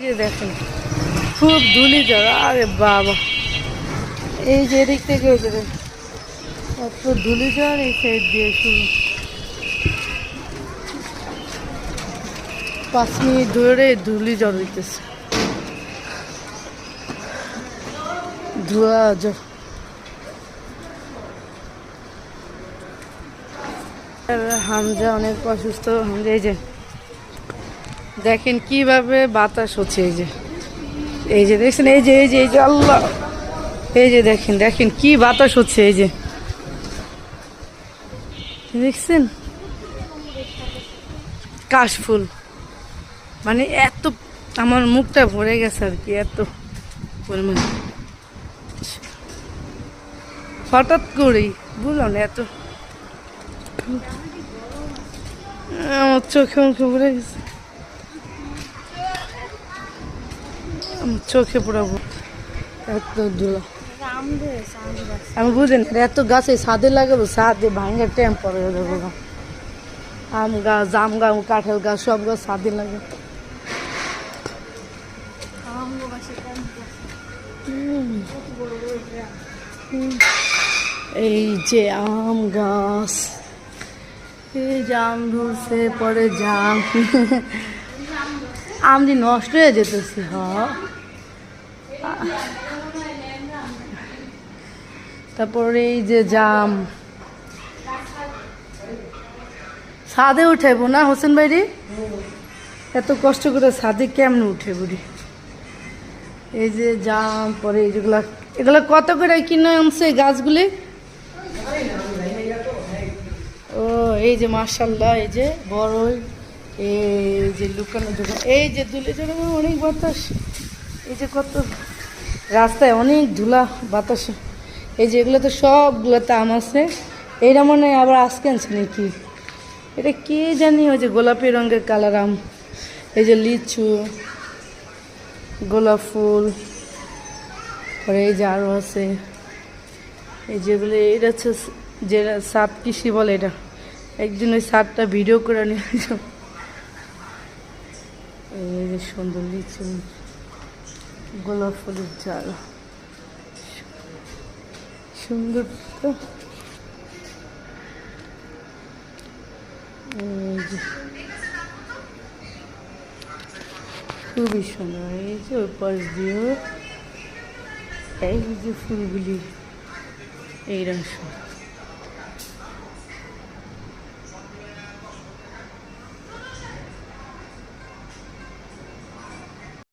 দেখেন, খুব ধুলি জল আরে বাবা। এই যে এদিক থেকে ওই ধুলি জল এই সাইড দিয়ে শুরু। পাঁচ মিনিট ধরে ধুলি জল দিতেছে ধোয়া জল হামজা অনেক অসুস্থ। হামজা, এই যে দেখেন কীভাবে বাতাস হচ্ছে, এই যে। এই যে দেখছেন, এই যে এই যে এই যে, আল্লাহ। এই যে দেখেন দেখেন কি বাতাস হচ্ছে, এই যে। দেখছেন? কাশফুল। মানে এত, আমার মুখটা ভরে গেছে আর কি, এত পরিমাণ। হঠাৎ করেই, বুঝলাম না, এত আমার চোখে মুখে ভরে গেছে। চোখে পড়াবো এত ধুলো। আমি বুঝেন। এত গাছে সাদে লাগাবো সাদে ভাঙে ট্যাম পরে যাব আম গাছ আম গাছ, কাঁঠাল গাছ, সব গাছ সাদে লাগে। এই যে আম গাছ, এই জাম ধরছে, পরে জাম। আম নষ্ট হয়ে যেতেছে, হ। তারপরে এই যে জাম। ছাদে উঠাইবো না, হোসেন ভাইরি? এত কষ্ট করে ছাদে কেমন উঠে বুড়ি এই যে জাম, পরে এই যেগুলা এগুলো কত করে কিনে আনছে গাছগুলি? ও, এই যে মার্শাল্লাহ এই যে বড়ই। এই যে লুকানো দোকান এই যে দুলে অনেক বাতাস। এই যে কত রাস্তায় অনেক ধুলা বাতাসে। এই যে এগুলো তো সবগুলোতে আম আছে। এইটা মনে হয় আবার আজকে আনছে নাকি? এটা কে জানি ওই যে গোলাপি রঙের কালার আম। এই যে লিচু, গোলাপ ফুল, পরে এই যে আরও আছে। এই যেগুলো এটা হচ্ছে যেটা সাত কৃষি বলে এটা। একদিন ওই সাতটা ভিডিও করে নিয়ে। এই যে সুন্দর লিচু, গোলাপ ফুলের জাল সুন্দর তো? খুবই সুন্দর। এই যে ওই পাশ দিয়েও এই যে ফুলগুলি, এইরকম সুন্দর।